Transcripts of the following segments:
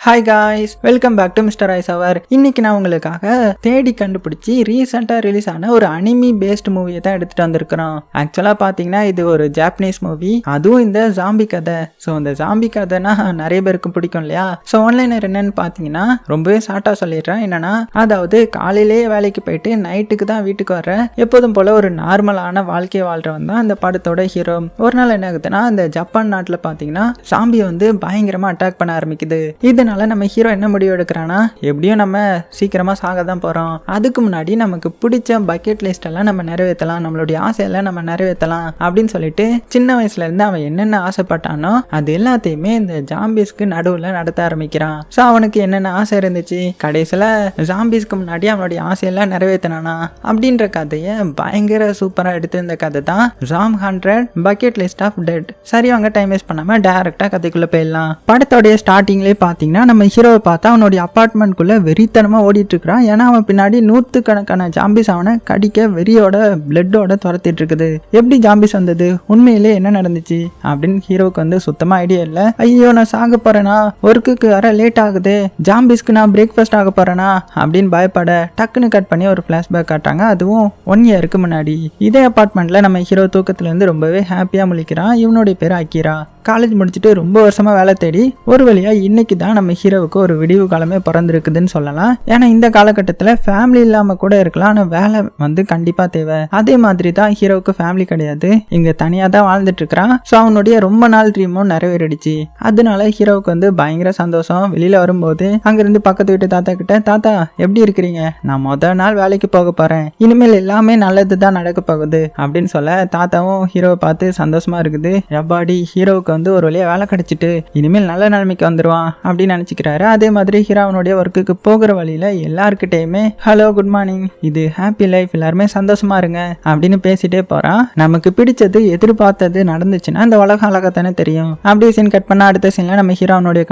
Hi guys welcome back to mister ice hour இன்னைக்கு நான் உங்களுக்காக தேடி கண்டுபிடிச்சி ரீசெண்டாக ரிலீஸ் ஆன ஒரு அனிமி பேஸ்ட் மூவியை தான் எடுத்துகிட்டு வந்திருக்கிறோம். ஆக்சுவலாக பார்த்தீங்கன்னா இது ஒரு ஜாப்பனீஸ் மூவி அதுவும் இந்த ஜாம்பி கதை. ஸோ இந்த ஜாம்பி கதைனா நிறைய பேருக்கு பிடிக்கும் இல்லையா? ஸோ ஆன்லைனர் என்னன்னு பார்த்தீங்கன்னா ரொம்பவே ஷார்ட்டாக சொல்லிடுறேன். என்னன்னா அதாவது காலையிலேயே வேலைக்கு போயிட்டு நைட்டுக்கு தான் வீட்டுக்கு வர எப்போதும் போல ஒரு நார்மலான வாழ்க்கையை வாழ்றவன் தான் இந்த படத்தோட ஹீரோ ஒரு நாள் என்ன ஆகுதுன்னா இந்த ஜப்பான் நாட்டில் பார்த்தீங்கன்னா சாம்பியை வந்து பயங்கரமாக அட்டாக் பண்ண ஆரம்பிக்குது. இதனால நம்ம ஹீரோ என்ன முடிவு எடுக்கிறான்னா எப்படியும் நம்ம சீக்கிரமாக சாக தான் போகிறோம் அதுக்கு முன்னாடி நமக்கு பிடிச்ச பக்கெட் லிஸ்ட் எல்லாம் நம்ம நிறைவேற்றலாம் நம்மளுடைய ஆசையெல்லாம் நம்ம நிறைவேற்றலாம் அப்படின்னு சொல்லிட்டு சின்ன வயசுல இருந்து அவன் என்னென்ன ஆசைப்பட்டானோ அது எல்லாத்தையுமே இந்த ஜாம்பிஸ்க்கு நடுவில் நடத்த ஆரம்பிக்கிறான். ஸோ அவனுக்கு என்னென்ன ஆசை இருந்துச்சு? கடைசியில் ஜாம்பிஸ்க்கு முன்னாடி அவனுடைய ஆசையெல்லாம் நிறைவேற்றினானா அப்படின்ற கதையை பயங்கர சூப்பராக எடுத்திருந்த கதை தான் Zom hundred bucket list of dead சரி அவங்க டைம் வேஸ்ட் பண்ணாமல் டேரெக்டாக கதைக்குள்ளே போயிடலாம். படத்தோடைய ஸ்டார்டிங்லேயே பார்த்தீங்கன்னா நம்ம ஹீரோவை பார்த்தா அவனுடைய அப்பார்ட்மெண்ட்குள்ளே வெறித்தனமாக ஓடிட்டுருக்கிறான். ஏன்னா அவன் பின்னாடி நூற்றுக்கணக்கான ஜாம்பிஸ் அவனை கடிக்க வெறியோட பிளட்டோட துரத்திட்டு இருக்குது எப்படி ஜாம்பிஸ் வந்தது? உண்மையிலே என்ன நடந்துச்சு? அப்படின்னு ஹீரோவுக்கு வந்து சுத்தமாக ஐடியா இல்லை. ஐயோ நான் சாக போறேனா? ஒர்க்குக்கு வர லேட் ஆகுது. ஜாம்பிஸ்க்கு நான் பிரேக்ஃபாஸ்ட் ஆக போறேனா? அப்படின்னு பயப்பட டக்குன்னு கட் பண்ணி ஒரு ஃப்ளாஷ்பேக் காட்டுறாங்க. அதுவும் ஒன் இயருக்கு முன்னாடி. இதே அப்பார்ட்மெண்ட்டில் நம்ம ஹீரோ தூக்கத்துலேருந்து ரொம்பவே ஹாப்பியாக முழிக்கிறான். இவனுடைய பேர் அக்கீரா காலேஜ் முடிச்சுட்டு ரொம்ப வருஷமா வேலை தேடி ஒரு வழியா இன்னைக்கு தான் நம்ம ஹீரோவுக்கு ஒரு விடிவு காலமே பிறந்திருக்குதுன்னு சொல்லலாம். ஏன்னா இந்த காலகட்டத்தில் ஃபேமிலி இல்லாம கூட இருக்கலாம். ஆனால் வேலை வந்து கண்டிப்பாக தேவை. அதே மாதிரி தான் ஹீரோவுக்கு ஃபேமிலி கிடையாது. இங்க தனியாக தான் வாழ்ந்துட்டு இருக்கிறான். ஸோ அவனுடைய ரொம்ப நாள் ட்ரீமும் நிறைவேறிடுச்சு. அதனால ஹீரோவுக்கு வந்து பயங்கர சந்தோஷம். வெளியில வரும்போது அங்கிருந்து பக்கத்து வீட்டு தாத்தா கிட்ட தாத்தா எப்படி இருக்கிறீங்க? நான் மொதல் நாள் வேலைக்கு போக போறேன். இனிமேல் எல்லாமே நல்லது தான் நடக்க போகுது. அப்படின்னு சொல்ல தாத்தாவும் ஹீரோவை பார்த்து சந்தோஷமா இருக்குது. எப்பாடி ஹீரோவுக்கு வந்து ஒரு வழியாக வேலை கிடைச்சிட்டு இனிமேல் நல்ல நிலைமைக்கு வந்துடுவான் அப்படின்னு நினச்சிக்கிறாரு. அதே மாதிரி ஹீராவனுடைய ஒர்க்குக்கு போகிற வழியில் எல்லாருக்கிட்டேயுமே ஹலோ குட் மார்னிங் இது ஹாப்பி லைஃப் எல்லாருமே சந்தோஷமா இருங்க. அப்படின்னு பேசிட்டே போகிறான் நமக்கு பிடிச்சது எதிர்பார்த்தது நடந்துச்சுன்னா இந்த உலகம் அழகத்தானே தெரியும். அப்படியே சீன் கட் பண்ண அடுத்த சீனில் நம்ம ஹீரோ அவனுடைய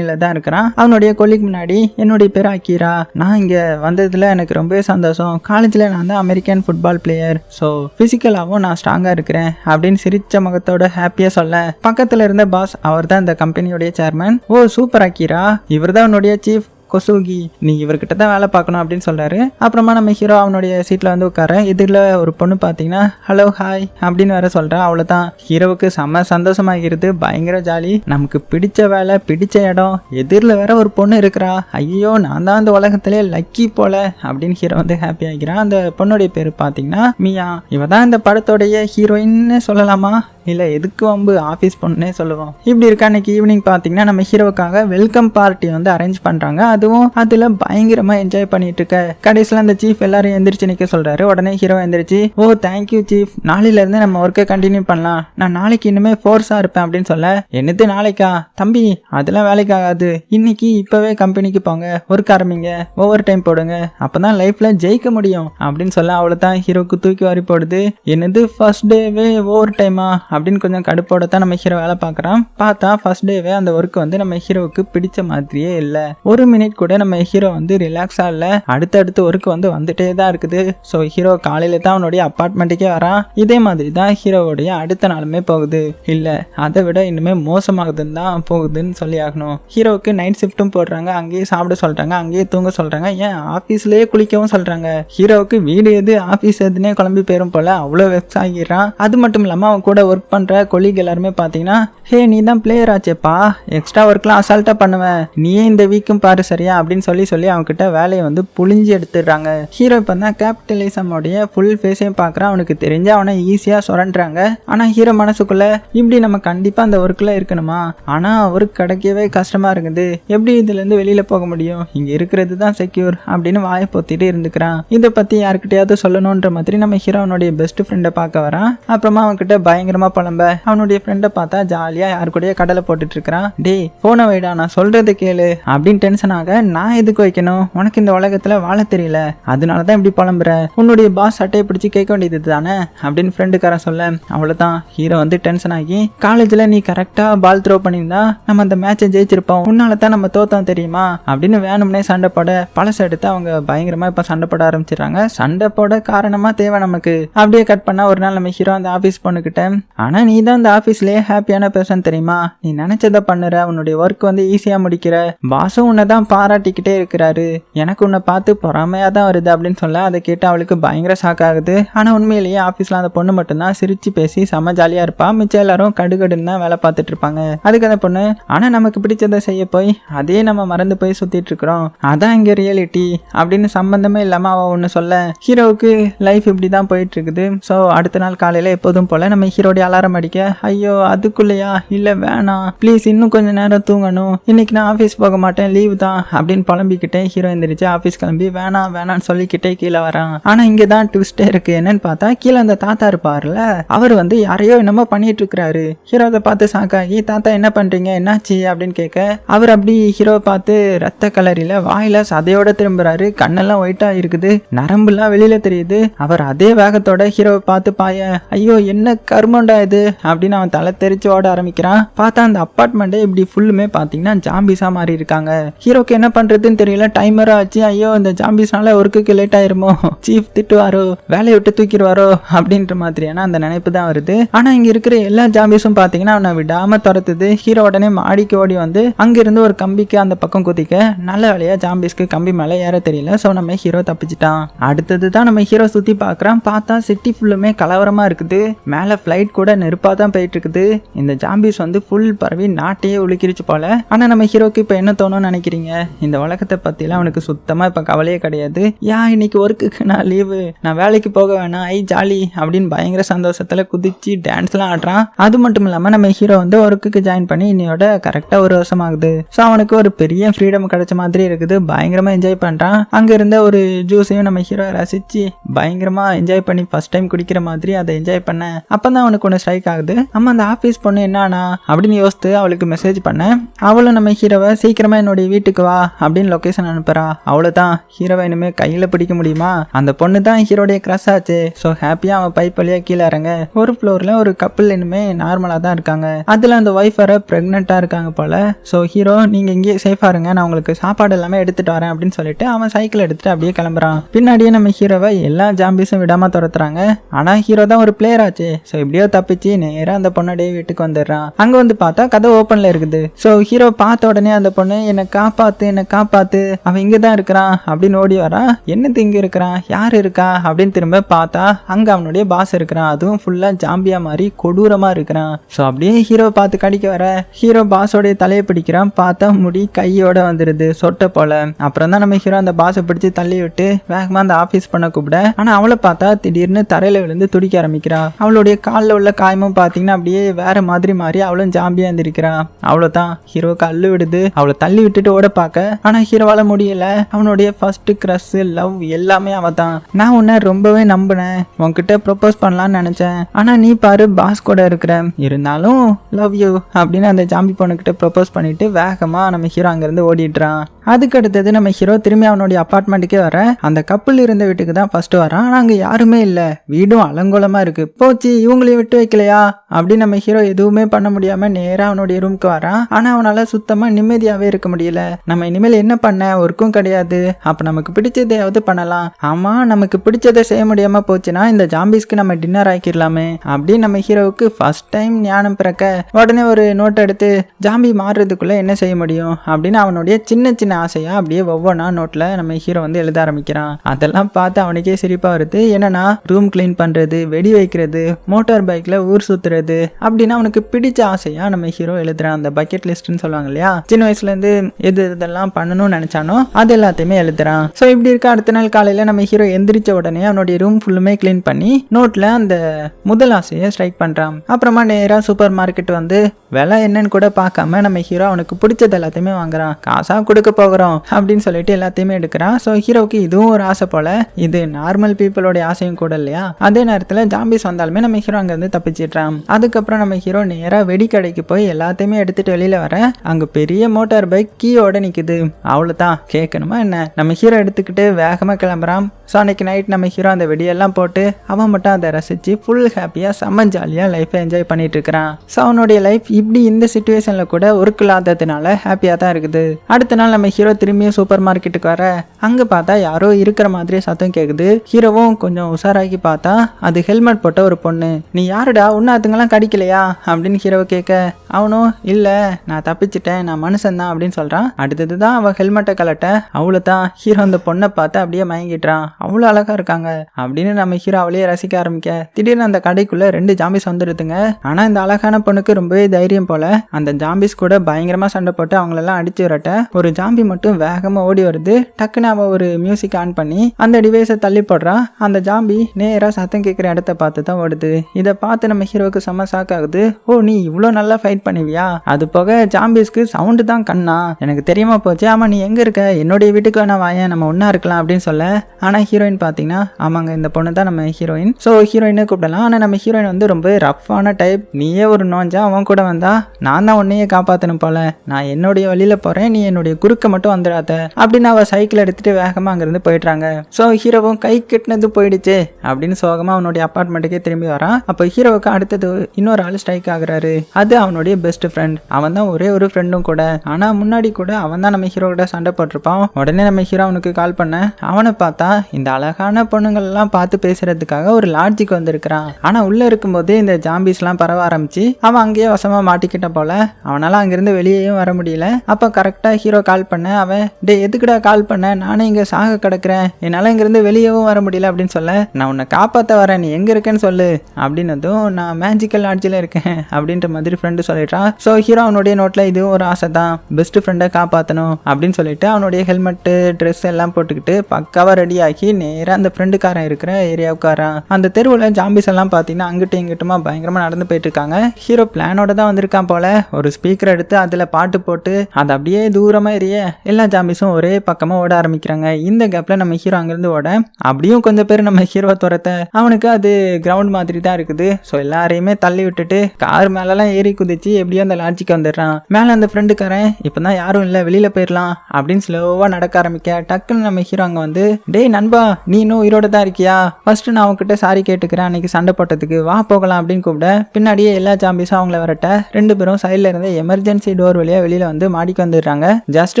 தான் இருக்கிறான். அவனுடைய கொல்லிக்கு முன்னாடி என்னுடைய பேர் அக்கீரா நான் இங்கே வந்ததில் எனக்கு ரொம்பவே சந்தோஷம். காலேஜில் நான் தான் அமெரிக்கன் ஃபுட்பால் பிளேயர் ஸோ ஃபிசிக்கலாகவும் நான் ஸ்ட்ராங்காக இருக்கிறேன். அப்படின்னு சிரிச்ச முகத்தோட ஹாப்பியாக சொல்ல பக்கத்தில் இருந்த பாஸ் அவர் தான் இந்த கம்பெனியோடைய சேர்மன் ஓ சூப்பர் அக்கீரா இவர் தான் உன்னுடைய சீஃப் கொசுகி நீ இவர்கிட்ட தான் வேலை பார்க்கணும் அப்படின்னு சொல்கிறாரு அப்புறமா நம்ம ஹீரோ அவனுடைய சீட்டில் வந்து உட்கார இதில் ஒரு பொண்ணு பார்த்தீங்கன்னா ஹலோ ஹாய் அப்படின்னு வேற சொல்றா. அவ்வளோதான் ஹீரோவுக்கு செம்ம சந்தோஷமாகிறது பயங்கர ஜாலி நமக்கு பிடிச்ச வேலை பிடிச்ச இடம். எதிரில் வேற ஒரு பொண்ணு இருக்கிறா. ஐயோ நான் தான் அந்த உலகத்திலே லக்கி போல அப்படின்னு ஹீரோ வந்து ஹாப்பி ஆகிறான் அந்த பொண்ணுடைய பேர் பார்த்தீங்கன்னா மியா. இவ தான் இந்த படத்தோடைய ஹீரோயின்னு சொல்லலாமா? இல்லை எதுக்கு வம்பு? ஆஃபீஸ் பொண்ணுனே சொல்லுவோம். இப்படி இருக்க அன்னைக்கு ஈவினிங் பார்த்தீங்கன்னா நம்ம ஹீரோவுக்காக வெல்கம் பார்ட்டி வந்து அரேஞ்ச் பண்ணுறாங்க அதுவும் அதில் பயங்கரமாக என்ஜாய் பண்ணிட்டு இருக்க. கடைசியில் அந்த சீஃப் எல்லாரும் எந்திரிச்சு நிற்க சொல்கிறாரு உடனே ஹீரோ எந்திரிச்சு ஓ தேங்க்யூ சீஃப் நாளையிலேருந்து நம்ம ஒர்க்கை கண்டினியூ பண்ணலாம். நான் நாளைக்கு இன்னுமே ஃபோர்ஸாக இருப்பேன் அப்படின்னு சொல்ல என்னது நாளைக்கா? தம்பி அதெல்லாம் வேலைக்கு ஆகாது. இன்னைக்கு இப்போவே கம்பெனிக்கு போங்க. ஒர்க் ஆரம்பிங்க. ஓவர் டைம் போடுங்க. அப்போ தான் லைஃப்பில் ஜெயிக்க முடியும். அப்படின்னு சொல்ல அவ்வளோ தான் ஹீரோக்கு தூக்கி வாரி போடுது. என்னது ஃபர்ஸ்ட் டேவே ஓவர் டைமா அப்படின்னு கொஞ்சம் கடுப்போட தான் நம்ம ஹீரோ வேலை பார்க்குறான். பார்த்தா ஃபர்ஸ்ட் டேவே அந்த ஒர்க் வந்து நம்ம ஹீரோவுக்கு பிடிச்ச மாதிரியே இல்லை. ஒரு மினிட் கூட நம்ம ஹீரோ வந்து ரிலாக்ஸாக இல்லை. அடுத்தடுத்து ஒர்க் வந்து வந்துட்டே தான் இருக்குது. ஸோ ஹீரோ காலையில தான் அவனுடைய அப்பார்ட்மெண்ட்டுக்கே வரான். இதே மாதிரி தான் ஹீரோவுடைய அடுத்த நாளுமே போகுது. இல்லை அதை விட இன்னுமே மோசமாகுதுன்னு தான் போகுதுன்னு சொல்லி ஆகணும். ஹீரோவுக்கு நைட் ஷிஃப்ட்டும் போடுறாங்க. அங்கேயே சாப்பிட சொல்கிறாங்க அங்கேயே தூங்க சொல்கிறாங்க ஏன் ஆஃபீஸ்லேயே குளிக்கவும் சொல்கிறாங்க ஹீரோவுக்கு வீடு எது ஆஃபீஸ் எதுன்னே கிளம்பி போயிடும் போல. அவ்வளோ வெக்ஸ் ஆகிடுறான் அது மட்டும் இல்லாமல் அவன் கூட ஒர்க் பண்ணுற கொலீக் எல்லாருமே பார்த்தீங்கன்னா ஹே நீ தான் பிளேயர் ஆச்சேப்பா எக்ஸ்ட்ரா ஒர்க்லாம் அசால்ட்டாக பண்ணுவேன் நீயே இந்த வீக்கும் பாரு சரியா? அப்படின்னு சொல்லி சொல்லி அவன்கிட்ட வேலையை வந்து புழிஞ்சு எடுத்துடுறாங்க. ஹீரோ இப்போ தான் கேபிட்டலிசமோடைய ஃபுல் ஃபேஸையும் பார்க்குறான் அவனுக்கு தெரிஞ்சு அவனை ஈஸியாக சுரண்டுறாங்க. ஆனால் ஹீரோ மனசுக்குள்ள இப்படி நம்ம கண்டிப்பாக அந்த ஒர்க்கில் இருக்கணுமா? ஆனால் ஒர்க் கிடைக்கவே கஷ்டமாக இருக்குது. எப்படி இதுலேருந்து வெளியில் போக முடியும்? இங்கே இருக்கிறது தான் செக்யூர் அப்படின்னு வாயை பொத்திட்டு இருந்துக்கிறான். இதை பற்றி யாருக்கிட்டையாவது சொல்லணுன்ற மாதிரி நம்ம ஹீரோ அவனுடைய பெஸ்ட் ஃப்ரெண்டை பார்க்க வரான். அப்புறமா அவன்கிட்ட பயங்கரமாக புலம்ப அவனுடைய ஃப்ரெண்டை பார்த்தா ஜாலியா யாரு கூடயே கடலை போட்டுட்டு இருக்கிறான். டே போனை வைடா நான் சொல்றது கேளு அப்படின்னு டென்ஷன் ஆக நான் எதுக்கு வைக்கணும்? உனக்கு இந்த உலகத்துல வாழ தெரியல. அதனால தான் இப்படி புலம்புற. உன்னுடைய பாஸ் சட்டையை பிடிச்சி கேட்க வேண்டியது தானே? அப்படின்னு ஃப்ரெண்டுக்காரன் சொல்ல அவ்வளவுதான். ஹீரோ வந்து டென்ஷன் ஆகி காலேஜ்ல நீ கரெக்டா பால் த்ரோ பண்ணியிருந்தா நம்ம அந்த மேட்சை ஜெயிச்சிருப்போம். உன்னால தான் நம்ம தோத்தோம் தெரியுமா? அப்படின்னு வேணும்னே சண்டை போட பழச எடுத்து அவங்க பயங்கரமா இப்ப சண்டை போட ஆரம்பிச்சிடுறாங்க. சண்டை போட காரணமா தேவை நமக்கு. அப்படியே கட் பண்ணா ஒரு நாள் நம்ம ஹீரோ அந்த ஆபீஸ் பொண்ணுகிட்ட ஆனால் நீ தான் இந்த ஆஃபீஸ்லேயே ஹாப்பியான பர்சன் தெரியுமா? நீ நினச்சதை பண்ணுற உன்னுடைய ஒர்க் வந்து ஈஸியாக முடிக்கிற. பாசம் உன்னை தான் பாராட்டிக்கிட்டே இருக்கிறாரு. எனக்கு உன்னை பார்த்து பொறாமையாக தான் வருது அப்படின்னு சொல்ல அதை கேட்டு அவளுக்கு பயங்கர ஷாக் ஆகுது. ஆனால் உண்மையிலேயே ஆஃபீஸில் அந்த பொண்ணு மட்டும்தான் சிரிச்சு பேசி செம்ம ஜாலியாக இருப்பா. மிச்சம் எல்லாரும் கடுகடுன்னு தான் வேலை பார்த்துட்டு இருப்பாங்க. அதுக்கு அந்த பொண்ணு ஆனால் நமக்கு பிடிச்சதை செய்ய போய் அதே நம்ம மறந்து போய் சுற்றிட்டு இருக்கிறோம். அதான் இங்கே ரியாலிட்டி அப்படின்னு சம்மந்தமே இல்லாமல் அவள் ஒன்று சொல்ல ஹீரோவுக்கு லைஃப் இப்படி தான் போயிட்டு இருக்குது. ஸோ அடுத்த நாள் காலையில் எப்போதும் போல் நம்ம ஹீரோடைய அலாரம் அடிக்க. ஐயோ அதுக்குள்ளேயா? இல்லை வேணாம் ப்ளீஸ் இன்னும் கொஞ்சம் நேரம் தூங்கணும். இன்னைக்கு நான் ஆஃபீஸ் போக மாட்டேன். லீவ் தான். அப்படின்னு புலம்பிக்கிட்டே ஹீரோ எந்திரிச்சு ஆஃபீஸ் கிளம்பி வேணாம் வேணாம்னு சொல்லிக்கிட்டே கீழே வரான். ஆனால் இங்கே தான் ட்விஸ்டே இருக்கு. என்னன்னு பார்த்தா கீழே அந்த தாத்தா இருப்பார்ல அவர் வந்து யாரையோ என்னமோ பண்ணிட்டு இருக்கிறாரு. ஹீரோ அதை பார்த்து சாக்காகி தாத்தா என்ன பண்றீங்க? என்னாச்சு? அப்படின்னு கேட்க அவர் அப்படி ஹீரோவை பார்த்து ரத்த கலரில வாயில சதையோட திரும்புறாரு. கண்ணெல்லாம் ஒயிட்டா இருக்குது. நரம்புலாம் வெளியில தெரியுது. அவர் அதே வேகத்தோட ஹீரோவை பார்த்து பாய ஐயோ என்ன கர்மண்டா இது? அப்படின்னு அவன் தலை தெரிச்சு ஓட ஆரம்பிக்கிறான். பார்த்தா அந்த அப்பார்ட்மெண்ட்டே இப்படி ஃபுல்லுமே பார்த்தீங்கன்னா ஜாம்பிஸா மாறி இருக்காங்க. ஹீரோக்கு என்ன பண்றதுன்னு தெரியல. டைமரா ஆச்சு. ஐயோ இந்த ஜாம்பிஸ்னால ஒர்க்குக்கு லேட் ஆயிருமோ? சீஃப் திட்டுவாரோ? வேலையை விட்டு தூக்கிடுவாரோ? அப்படின்ற மாதிரியான அந்த நினைப்பு தான் வருது. ஆனா இங்க இருக்கிற எல்லா ஜாம்பிஸும் பாத்தீங்கன்னா அவனை விடாம துரத்துது. ஹீரோ உடனே மாடிக்கு ஓடி வந்து அங்கிருந்து ஒரு கம்பிக்கு அந்த பக்கம் குதிக்க நல்ல வேலையா ஜாம்பிஸ்க்கு கம்பி மேலே ஏற தெரியல. ஸோ நம்ம ஹீரோ தப்பிச்சிட்டான். அடுத்தது தான் நம்ம ஹீரோ சுத்தி பாக்குறான் பார்த்தா சிட்டி ஃபுல்லுமே கலவரமா இருக்குது. மேலே ஃப்ளைட் கூட நெருப்பாக தான் போயிட்டு இருக்குது இந்த ஜாம்பிஸ் வந்து ஃபுல் பரவி நாட்டையே உலுக்கிருச்சு போல. ஆனா நம்ம ஹீரோக்கு இப்போ என்ன தோணும்னு நினைக்கிறீங்க? இந்த உலகத்தை பத்திலாம் அவனுக்கு சுத்தமா இப்போ கவலையே கிடையாது. ஏன் இன்னைக்கு ஒர்க்குக்கு நான் லீவு நான் வேலைக்கு போக வேணாம். ஐ ஜாலி அப்படின்னு பயங்கர சந்தோஷத்துல குதிச்சு டான்ஸ்லாம் ஆடுறான். அது மட்டும் இல்லாம நம்ம ஹீரோ வந்து ஒர்க்குக்கு ஜாயின் பண்ணி இன்னையோட கரெக்டா ஒரு வருஷம் ஆகுது ஸோ அவனுக்கு ஒரு பெரிய ஃப்ரீடம் கிடைச்ச மாதிரி இருக்குது. பயங்கரமா என்ஜாய் பண்றான். அங்க இருந்த ஒரு ஜூஸையும் நம்ம ஹீரோ ரசிச்சு பயங்கரமா என்ஜாய் பண்ணி ஃபர்ஸ்ட் டைம் குடிக்கிற மாதிரி அதை என்ஜாய் பண்ண அப்பதான் அவனுக்கு பொண்ணு ஸ்ட்ரைக் ஆகுது. நம்ம அந்த ஆஃபீஸ் பொண்ணு என்னன்னா அப்படின்னு யோசித்து அவளுக்கு மெசேஜ் பண்ணேன் அவளும் நம்ம ஹீரோவை சீக்கிரமா என்னுடைய வீட்டுக்கு வா அப்படின்னு லொக்கேஷன் அனுப்புறா. அவ்வளோதான் ஹீரோவை இனிமே கையில பிடிக்க முடியுமா? அந்த பொண்ணு தான் ஹீரோடைய கிரஷ் ஆச்சு. ஸோ ஹாப்பியா அவன் பைப் வழியா கீழே இறங்க. ஒரு ஃப்ளோர்ல ஒரு கப்பிள் இனிமே நார்மலா தான் இருக்காங்க. அதுல அந்த ஒய்ஃப் வர பிரெக்னெண்டா இருக்காங்க போல. ஸோ ஹீரோ நீங்க இங்கேயே சேஃபா இருங்க. நான் உங்களுக்கு சாப்பாடு எல்லாமே எடுத்துட்டு வரேன் அப்படின்னு சொல்லிட்டு அவன் சைக்கிள் எடுத்துட்டு அப்படியே கிளம்புறான். பின்னாடியே நம்ம ஹீரோவை எல்லா ஜாம்பிஸும் விடாம துரத்துறாங்க. ஆனா ஹீரோ தான் ஒரு பிளேயர் ஆச்சு. ஸோ எப்படியோ தப்பிச்சு நேரா அந்த பொண்ணுடைய வீட்டுக்கு வந்துடுறான். அங்க வந்து பார்த்தா கதை ஓப்பன்ல இருக்குது. ஸோ ஹீரோ பார்த்த உடனே அந்த பொண்ணு என்னை காப்பாத்து என்னை காப்பாத்து. அவன் இங்கதான் இருக்கிறான் அப்படின்னு ஓடி வரா. என்னது இங்க இருக்கிறான்? யார் இருக்கா? அப்படின்னு திரும்ப பார்த்தா அங்க அவனுடைய பாஸ் இருக்கிறான். அதுவும் ஃபுல்லா ஜாம்பியா மாதிரி கொடூரமா இருக்கிறான். ஸோ அப்படியே ஹீரோ பார்த்து கடிக்க வர. ஹீரோ பாஸோடைய தலையை பிடிக்கிறான். பார்த்தா முடி கையோட வந்துடுது சொட்டை போல. அப்புறம் தான் நம்ம ஹீரோ அந்த பாஸை பிடிச்சு தள்ளி விட்டு வேகமா அந்த ஆபீஸ் பண்ண கூப்பிட. ஆனா அவளை பார்த்தா திடீர்னு தரையில விழுந்து துடிக்க ஆரம்பிக்கிறான் அவளுடைய காலில் உள்ள காயமும் பார்த்தீங்கன்னா அப்படியே வேற மாதிரி மாறி அவளும் ஜாம்பியா இருந்திருக்கிறா அவ்வளோதான் ஹீரோக்கு அள்ளு விடுது. அவளை தள்ளி விட்டுட்டு ஓட பார்க்க. ஆனா ஹீரோவால முடியல. அவனுடைய ஃபர்ஸ்ட் க்ரஷ் லவ் எல்லாமே அவ தான் நான் உன்னை ரொம்பவே நம்பினேன். உன்கிட்ட ப்ரொபோஸ் பண்ணலாம்னு நினைச்சேன். ஆனா நீ பாரு பாஸ் கூட இருக்கிற. இருந்தாலும் லவ் யூ அப்படின்னு அந்த ஜாம்பி பொண்ணுக்கிட்ட ப்ரொபோஸ் பண்ணிட்டு வேகமா நம்ம ஹீரோ அங்கிருந்து ஓடிடுறான். அதுக்கு அடுத்தது நம்ம ஹீரோ திரும்பி அவனுடைய அப்பார்ட்மெண்ட்டுக்கே வர. அந்த கப்பல் இருந்த வீட்டுக்கு தான் ஃபர்ஸ்ட் வரான். ஆனா அங்க யாருமே இல்ல. வீடும் அலங்கோலமா இருக்கு. போச்சு இவங்களையும் விட்டு வைக்கலையா? அப்படின்னு நம்ம ஹீரோ எதுவுமே பண்ண முடியாம நேரா அவனுடைய ரூமுக்கு வரான். ஆனா அவனால சுத்தமா நிம்மதியாவே இருக்க முடியல. நம்ம இனிமேல் என்ன பண்ண? ஒர்க்கும் கிடையாது. அப்ப நமக்கு பிடிச்சதையாவது பண்ணலாம். ஆமா நமக்கு பிடிச்சதை செய்ய முடியாம போச்சுன்னா இந்த ஜாம்பிஸ்க்கு நம்ம டின்னர் ஆக்கிடலாமே. அப்படின்னு நம்ம ஹீரோவுக்கு ஃபர்ஸ்ட் டைம் ஞானம் பிறக்க உடனே ஒரு நோட் எடுத்து ஜாம்பி மாறுறதுக்குள்ள என்ன செய்ய முடியும்? அப்படின்னு அவனுடைய சின்ன சின்ன ஆசையா அப்படியே ஒவ்வொன்றா நோட்ல நம்ம ஹீரோ வந்து எழுத ஆரம்பிக்கிறான். அதெல்லாம் பார்த்து அவனுக்கே சிரிப்பா வருது. என்னன்னா ரூம் க்ளீன் பண்றது வெடி வைக்கிறது மோட்டார் பைக்ல ஊர் சுத்துறது அப்படின்னு அவனுக்கு பிடிச்ச ஆசையா நம்ம ஹீரோ எழுதுறான் அந்த பக்கெட் லிஸ்ட்னு சொல்லுவாங்க இல்லையா? சின்ன வயசுல இருந்து எது இதெல்லாம் பண்ணணும்னு நினைச்சானோ அது எல்லாத்தையுமே எழுதுறான். ஸோ இப்படி இருக்க அடுத்த நாள் காலையில நம்ம ஹீரோ எந்திரிச்ச உடனே அவனுடைய ரூம் ஃபுல்லுமே க்ளீன் பண்ணி நோட்ல அந்த முதல் ஆசையை ஸ்ட்ரைக் பண்றான். அப்புறமா நேரா சூப்பர் மார்க்கெட் வந்து விலை என்னன்னு கூட பார்க்காம நம்ம ஹீரோ அவனுக்கு பிடிச்சது எல்லாத்தையுமே வாங்குறான். காசாக கொடுக்க போகிறோம் அப்படின்னு சொல்லிட்டு எல்லாத்தையுமே எடுக்கிறான். ஸோ ஹீரோவுக்கு இதுவும் ஒரு ஆசை போல. இது நார்மல் பீப்புளோட ஆசையும் கூட இல்லையா? அதே நேரத்தில் ஜாம்பிஸ் வந்தாலுமே நம்ம ஹீரோ அங்கேருந்து தப்பிச்சிடுறான் அதுக்கப்புறம் நம்ம ஹீரோ நேராக வெடி கடைக்கு போய் எல்லாத்தையுமே எடுத்துட்டு வெளியில வர அங்க பெரிய மோட்டார் பைக் கீயோட நிக்குது. அவ்வளோதான் கேட்கணுமா என்ன? நம்ம ஹீரோ எடுத்துக்கிட்டு வேகமாக கிளம்புறான். ஸோ அன்னைக்கு நைட் நம்ம ஹீரோ அந்த வெடியெல்லாம் போட்டு அவன் மட்டும் அதை ரசித்து ஃபுல் ஹாப்பியாக செம்ம ஜாலியாக லைஃப்பை என்ஜாய் பண்ணிட்டு இருக்கிறான். ஸோ அவனுடைய லைஃப் இப்படி இந்த சுச்சுவேஷனில் கூட ஒர்க் இல்லாததுனால ஹாப்பியாக தான் இருக்குது. அடுத்த நாள் நம்ம ஹீரோ திரும்பியும் சூப்பர் மார்க்கெட்டுக்கு வர அங்க பார்த்தா யாரோ இருக்கிற மாதிரி சத்தம் கேக்குது. ஹீரோவும் கொஞ்சம் உஷாராக்கி பார்த்தா அது ஹெல்மெட் போட்ட ஒரு பொண்ணு. நீ யாருடா உன்ன அதுங்கெல்லாம் கடிக்கலையா? அப்படின்னு ஹீரோவை கேட்க அவனும் இல்லை நான் தப்பிச்சிட்டேன் நான் மனுஷன் தான் அப்படின்னு சொல்கிறான் அடுத்தது தான் அவன் ஹெல்மெட்டை கலட்ட அவளை தான் ஹீரோ அந்த பொண்ணை பார்த்து அப்படியே மயங்கிட்டான் அவ்வளோ அழகா இருக்காங்க அப்படின்னு நம்ம ஹீரோ அவளையே ரசிக்க ஆரம்பிக்க திடீர்னு அந்த கடைக்குள்ளே ரெண்டு ஜாம்பிஸ் வந்துடுதுங்க ஆனால் இந்த அழகான பொண்ணுக்கு ரொம்பவே தைரியம் போல அந்த ஜாம்பிஸ் கூட பயங்கரமாக சண்டை போட்டு அவங்களெல்லாம் அடிச்சு விரட்ட ஒரு ஜாம்பி மட்டும் வேகமாக ஓடி வருது. டக்குன்னு அவள் ஒரு மியூசிக் ஆன் பண்ணி அந்த டிவைஸை தள்ளி போடுறான் அந்த ஜாம்பி நேராக சத்தம் கேட்குற இடத்த பார்த்து தான் ஓடுது. இதை பார்த்து நம்ம ஹீரோவுக்கு செம்ம ஷாக் ஆகுது. ஓ நீ இவ்வளோ நல்லா ஃபைட் பண்ணுவியா? அது போக ஜாம்பிஸ்க்கு சவுண்டு தான் கண்ணா. எனக்கு தெரியாம போச்சு. ஆமா நீ எங்க இருக்க? என்னுடைய வீட்டுக்கு வேணா வாயேன். நம்ம ஒன்னா இருக்கலாம் அப்படின்னு சொல்ல. ஆனா ஹீரோயின் பார்த்தீங்கன்னா ஆமாங்க இந்த பொண்ணு தான் நம்ம ஹீரோயின் ஸோ ஹீரோயினை கூப்பிடலாம். ஆனா நம்ம ஹீரோயின் வந்து ரொம்ப ரஃப்பான டைப் நீயே ஒரு நோஞ்சா அவன் கூட வந்தா நான் தான் உன்னையே காப்பாத்தணும் போல. நான் என்னுடைய வழியில போறேன். நீ என்னுடைய குறுக்க மட்டும் வந்துடாத அப்படின்னு அவ சைக்கிள் எடுத்துட்டு வேகமா அங்கிருந்து போயிடுறாங்க. ஸோ ஹீரோவும் கை கெட்டினது போயிடுச்சு அப்படின்னு சோகமா அவனுடைய அப்பார்ட்மெண்ட்டுக்கே திரும்பி வரான். அப்போ ஹீரோ ஹீரோவுக்கு அடுத்தது இன்னொரு ஆள் ஸ்ட்ரைக் ஆகுறாரு. அது அவனுடைய பெஸ்ட் ஃப்ரெண்ட் அவன் தான் ஒரே ஒரு ஃப்ரெண்டும் கூட. ஆனா முன்னாடி கூட அவன் தான் நம்ம ஹீரோ கூட சண்டை போட்டிருப்பான். உடனே நம்ம ஹீரோ அவனுக்கு கால் பண்ண. அவனை பார்த்தா இந்த அழகான பொண்ணுங்கள் எல்லாம் பார்த்து பேசுறதுக்காக ஒரு லாட்ஜுக்கு வந்திருக்கிறான். ஆனா உள்ள இருக்கும்போது இந்த ஜாம்பிஸ் எல்லாம் பரவ ஆரம்பிச்சு அவன் அங்கேயே வசமா மாட்டிக்கிட்ட போல. அவனால அங்கிருந்து வெளியேயும் வர முடியல. அப்ப கரெக்டா ஹீரோ கால் பண்ண அவன் டே எதுக்குடா கால் பண்ண? நானே இங்க சாக கிடக்குறேன். என்னால இங்கிருந்து வெளியேவும் வர முடியல அப்படின்னு சொல்ல நான் உன்னை காப்பாத்த வரேன். நீ எங்க இருக்கேன்னு சொல்லு. அப்படின்னதும் நான் மேஜிக்கல் லாட்ஜில் இருக்கேன் அப்படின்ற மாதிரி ஃப்ரெண்டு சொல்லிட்டான் ஸோ ஹீரோ அவனுடைய நோட்டில் இதுவும் ஒரு ஆசை தான். பெஸ்ட் ஃப்ரெண்டை காப்பாற்றணும் அப்படின்னு சொல்லிட்டு அவனுடைய ஹெல்மெட்டு ட்ரெஸ் எல்லாம் போட்டுக்கிட்டு பக்காவாக ரெடி ஆகி நேராக அந்த ஃப்ரெண்டுக்காரன் இருக்கிற ஏரியாவுக்காரன் அந்த தெருவில் ஜாம்பிஸ் எல்லாம் பார்த்தீங்கன்னா அங்கிட்டும் இங்கிட்டுமா பயங்கரமாக நடந்து போயிட்டு இருக்காங்க. ஹீரோ பிளானோட தான் வந்திருக்கான் போல. ஒரு ஸ்பீக்கர் எடுத்து அதில் பாட்டு போட்டு அது அப்படியே தூரமாக எரிய எல்லா ஜாம்பிஸும் ஒரே பக்கமாக ஓட ஆரம்பிக்கிறாங்க. இந்த கேப்பில் நம்ம ஹீரோ அங்கேருந்து ஓட அப்படியும் கொஞ்சம் பேர் நம்ம ஹீரோ துரத்த அவனுக்கு அது கிரவுண்ட் மாதிரி தான் இருக்குது. ஸோ எல்லாரையுமே தள்ளி விட்டுட்டு கார் மேலெல்லாம் ஏறி குதிச்சு எப்படியோ அந்த லாட்ஜிக்கு வந்துடுறான். மேலே அந்த ஃப்ரெண்டுக்காரன் இப்போ தான் யாரும் இல்லை வெளியில் போயிடலாம். அப்படின்னு ஸ்லோவாக நடக்க ஆரம்பிக்க டக்குன்னு நம்ம ஹீரோ அங்கே வந்து டேய் நண்பா நீ இன்னும் உயிரோட தான் இருக்கியா? ஃபர்ஸ்ட் நான் அவங்ககிட்ட சாரி கேட்டுக்கிறேன். அன்னைக்கு சண்டை போட்டதுக்கு வா போகலாம். அப்படின்னு கூப்பிட பின்னாடியே எல்லா ஜாம்பிஸும் அவங்கள வரட்ட ரெண்டு பேரும் சைடில் இருந்து எமர்ஜென்சி டோர் வழியாக வெளியில் வந்து மாடிக்கு வந்துடுறாங்க. ஜஸ்ட்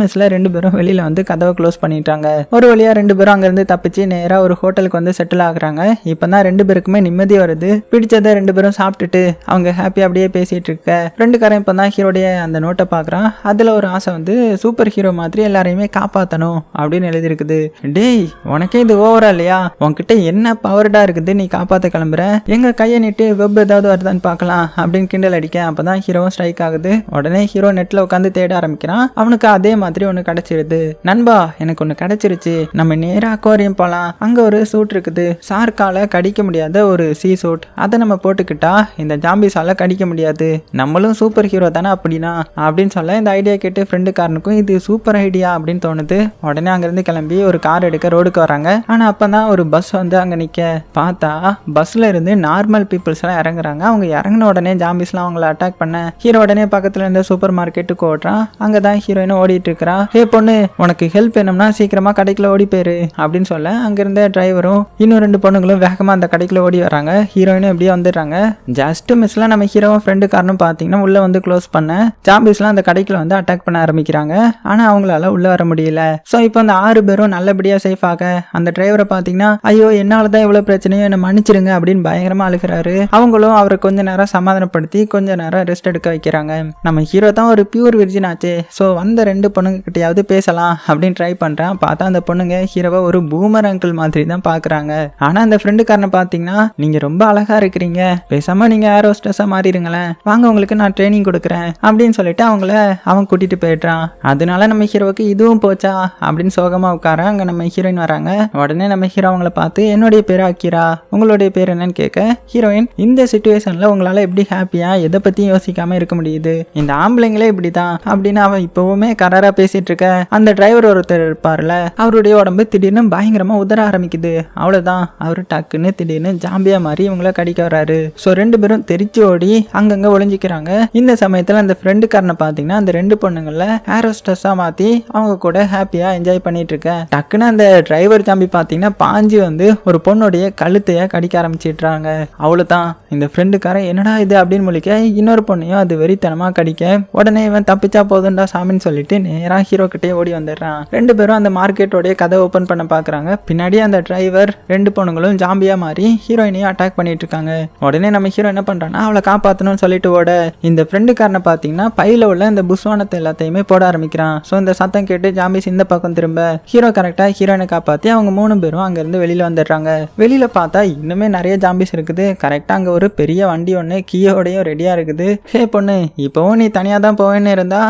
மிஸ்ல ரெண்டு பேரும் வெளியில் வந்து கதவை க்ளோஸ் பண்ணிட்டாங்க. ஒரு வழியாக ரெண்டு பேரும் அங்கேருந்து தப்பிச்சு நேராக ஒரு ஹோட்டலுக்கு வந்து செட்டில் ஆகுறாங்க. இப்போ தான் ரெண்டு பேருக்குமே நிம்மதி வருது. பிடிச்சதை ரெண்டு பேரும் சாப்பிட்டுட்டு அவங்க ஹாப்பியாக அப்படியே பேசிகிட்டு இருக்க. ஃப்ரெண்டுக்காரன் இப்போ தான் ஹீரோடைய அந்த நோட்டை பார்க்குறான் அதில் ஒரு ஆசை வந்து சூப்பர் ஹீரோ மாதிரி எல்லாரையுமே காப்பாற்றணும் அப்படின்னு எழுதியிருக்குது. டேய் உனக்கே இது ஓவரா இல்லையா? உன்கிட்ட என்ன பவர்டாக இருக்குது? நீ காப்பாற்ற கிளம்புற. எங்கள் கையை நீட்டு வெப் ஏதாவது வருதான்னு பார்க்கலாம் அப்படின்னு கிண்டல் அடிக்க அப்போ தான் ஹீரோவும் ஸ்ட்ரைக் ஆகுது. உடனே ஹீரோ நெட்டில் உட்காந்து தேட ஆரம்பிக்கிறான். அவனுக்கு அதே மாதிரி ஒன்று கிடச்சிருது. நண்பா எனக்கு ஒன்று கிடைச்சிருச்சு. நம்ம நேரா அக்வாரியம் போகலாம் அங்கே ஒரு சூட் இருக்குது. சார்க்கால கடிக்க முடியாத ஒரு சீ சூட் அதை நம்ம போட்டுக்கிட்டா இந்த ஜாம்பிஸால கடிக்க முடியாது. நம்மளும் சூப்பர் ஹீரோ தானே அப்படின்னா? அப்படின்னு சொல்ல இந்த ஐடியா கேட்டு ஃப்ரெண்டுக்காரனுக்கும் இது சூப்பர் ஐடியா அப்படின்னு தோணுது. உடனே அங்கேருந்து கிளம்பி ஒரு கார் எடுக்க ரோடுக்கு வராங்க. ஆனால் அப்போ தான் ஒரு பஸ் வந்து அங்கே நிற்க பார்த்தா பஸ்ஸில் இருந்து நார்மல் பீப்புள்ஸ் எல்லாம் இறங்குறாங்க. அவங்க இறங்கின உடனே ஜாம்பிஸ்லாம் அவங்கள அட்டாக் பண்ண. ஹீரோ உடனே பக்கத்தில் இருந்த சூப்பர் மார்க்கெட்டுக்கு ஓடுறான். அங்கே தான் ஹீரோயினும் ஓடிட்டு இருக்கிறா. ஹே பொண்ணு உனக்கு ஹெல்ப் வேணும்னா சீக்கிரமாக கடைக்குள்ள ஓடி போயிரு. அப்படின்னு சொல்ல அங்கிருந்த டிரைவரும் இன்னும் ரெண்டு பொண்ணுங்களும் வேகமாக அந்த கடைக்குள்ள ஓடி வராங்க ஹீரோயினும் எப்படியே வந்துடுறாங்க. ஜஸ்ட் மிஸ்லாம் நம்ம ஹீரோவும் ஃப்ரெண்டு காரணம் பார்த்தீங்கன்னா உள்ள வந்து க்ளோஸ் பண்ண ஜாம்பிஸ்லாம் அந்த கடைக்குள்ள வந்து அட்டாக் பண்ண ஆரம்பிக்கிறாங்க. ஆனால் அவங்களால உள்ள வர முடியல. ஸோ இப்போ அந்த ஆறு பேரும் நல்லபடியாக சேஃப் ஆக அந்த டிரைவரை பார்த்தீங்கன்னா ஐயோ என்னால் தான் இவ்வளோ பிரச்சனையும் என்னை மன்னிச்சிருங்க அப்படின்னு பயங்கரமாக அழுகிறாரு. அவங்களும் அவரை கொஞ்ச நேரம் சமாதானப்படுத்தி கொஞ்ச நேரம் ரெஸ்ட் எடுக்க வைக்கிறாங்க. நம்ம ஹீரோ தான் ஒரு பியூர் விர்ஜின் ஆச்சு. ஸோ வந்த ரெண்டு பொண்ணுங்க கிட்டயாவது பேசலாம் அப்படின்னு ட்ரை பண்ணுறேன் பார்த்தா அந்த பொண்ணுங்க ஹீரோவை ஒரு பூமர் அங்கிள் மாதிரி தான் பார்க்குறாங்க ஆனால் அந்த ஃப்ரெண்டுக்காரனை பார்த்தீங்கன்னா நீங்கள் ரொம்ப அழகா இருக்கிறீங்க. பேசாம நீங்க ஏர் ஹோஸ்டஸா மாறிடுங்களேன் வாங்க உங்களுக்கு நான் ட்ரைனிங் கொடுக்குறேன். அப்படின்னு சொல்லிட்டு அவங்கள அவன் கூட்டிட்டு போயிடுறான். அதனால நம்ம ஹீரோவுக்கு இதுவும் போச்சா? அப்படின்னு சோகமா உட்கார அங்க நம்ம ஹீரோயின் வராங்க. உடனே நம்ம ஹீரோ அவங்கள பார்த்து என்னுடைய பேர் அக்கிரா உங்களுடைய பேர் என்னன்னு கேட்க ஹீரோயின் இந்த சுச்சுவேஷன்ல உங்களால எப்படி ஹாப்பியா எதை பத்தியும் யோசிக்காம இருக்க முடியுது? இந்த ஆம்பளைங்களே இப்படிதான் அப்படின்னு அவன் இப்பவுமே கராரா பேசிட்டு இருக்க அந்த டிரைவர் ஒருத்தர் இருப்பார்ல அவருடைய உடம்பு திடீர்னு பயங்கரமா உதற ஆரம்பிக்குது. அவ்வளவுதான். அவரு டக்குன்னு திடீர்னு ஜாம்பியா மாதிரி இவங்கள கடிக்க வராரு ஸோ ரெண்டு பேரும் தெரிச்சு ஓடி அங்கங்க ஒளிஞ்சிக்கிறாங்க. இந்த சமயத்தில் அந்த ஃப்ரெண்டுக்காரனை பார்த்தீங்கன்னா அந்த ரெண்டு பொண்ணுங்களை ஏரோஸ்டஸா மாற்றி அவங்க கூட ஹாப்பியாக என்ஜாய் பண்ணிட்டு இருக்கேன் டக்குன்னு அந்த டிரைவர் ஜாம்பி பார்த்தீங்கன்னா பாஞ்சு வந்து ஒரு பொண்ணுடைய கழுத்தைய கடிக்க ஆரம்பிச்சிடுறாங்க. அவ்வளோதான் இந்த ஃப்ரெண்டுக்காரன் என்னடா இது? அப்படின்னு முழிக்க இன்னொரு பொண்ணையும் அது வெறித்தனமாக கடிக்க உடனே இவன் தப்பிச்சா போதும்டா சாமின்னு சொல்லிட்டு நேராக ஹீரோ கிட்டே ஓடி வந்துடுறான். ரெண்டு பேரும் அந்த மார்க்கெட்டோடைய கதை ஓப்பன் பண்ண பார்க்குறாங்க பின்னாடி அந்த டிரைவர் ரெண்டு பொண்ணுங்களும் ஜாம்பியாக மாறி ஹீரோயினையும் அட்டாக் பண்ணிட்டு இருக்காங்க உடனே நம்ம ஹீரோ என்ன பண்ணுறான்னா அவளை காப்பாத்தணும்னு சொல்லிட்டு ஓட இந்த ஃப்ரெண்டுக்காரனை பாத்தீங்கன்னா பையில உள்ள இந்த புஸ்வானத்தை எல்லாத்தையுமே போட ஆரம்பிக்கிறான். ஸோ இந்த சத்தம் கேட்டு ஜாம்பிஸ் இந்த பக்கம் திரும்ப ஹீரோ கரெக்டா ஹீரோயினை காப்பாத்தி அவங்க மூணு பேரும் அங்க இருந்து வெளியில வந்துடுறாங்க. வெளியில பார்த்தா இன்னுமே நிறைய ஜாம்பிஸ் இருக்குது. கரெக்டா அங்க ஒரு பெரிய வண்டி ஒன்று கீயோடையும் ரெடியா இருக்குது. ஹே பொண்ணு இப்போவும் நீ தனியா தான் போவேன்னு இருந்தா